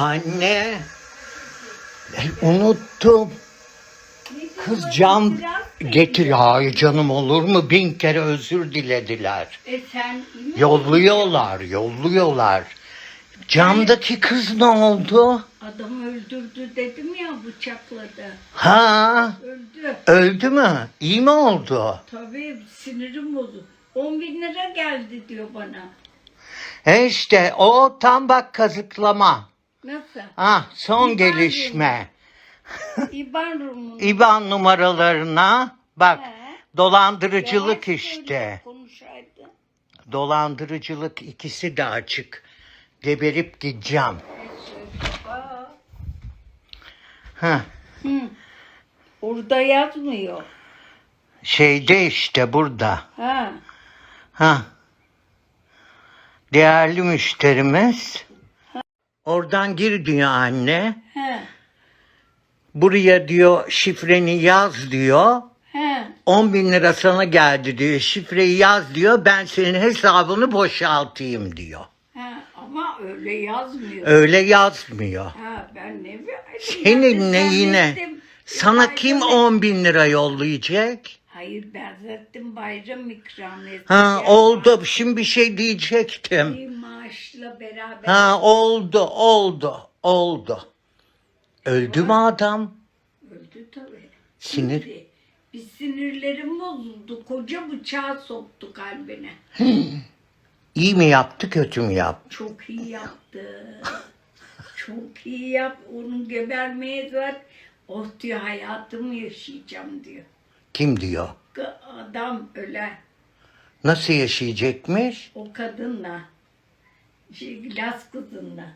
Anne. Ben unuttum. Kız cam getir. Ay canım olur mu? Bin kere özür dilediler. E sen? Yolluyorlar, yolluyorlar. Camdaki kız ne oldu? Adam öldürdü dedim ya bıçakladı. Ha, Öldü. öldü mü? İyi mi oldu? Tabii sinirim bozuldu. 10 bin lira geldi diyor bana. E işte o tam bak kazıklama. Nasıl? Ha, son İban gelişme. İban. İban numaralarına bak He. dolandırıcılık Yavaş işte. Konuşaydı. Dolandırıcılık ikisi de açık. Geberip gideceğim. Ha, Hı. Orada yazmıyor. şeyde işte burada. Ha. Ha. Değerli müşterimiz. Oradan gir diyor anne. He. Buraya diyor şifreni yaz diyor. He. 10 bin lira sana geldi diyor. Şifreyi yaz diyor. Ben senin hesabını boşaltayım diyor. He. Ama öyle yazmıyor. Öyle yazmıyor. Ha ben ne. Senin neyine? zannettim. Sana Bayram- kim 10 bin lira yollayacak? Hayır ben zaten bayram ikramiyesi. Ha oldu. Şimdi bir şey diyecektim. Maaşla beraber. Ha oldu, oldu, oldu. Öldü mü adam? Öldü tabii. Sinir. Şimdi Bir sinirlerim bozuldu. Koca bıçağı soktu kalbine. İyi mi yaptı, kötü mü yaptı? Çok iyi yaptı. Çok iyi yap. Onun gebermeye var. Oh diyor hayatımı yaşayacağım diyor. Kim diyor? Adam ölen. Nasıl yaşayacakmış? O kadınla. Şey, Laz kızınla.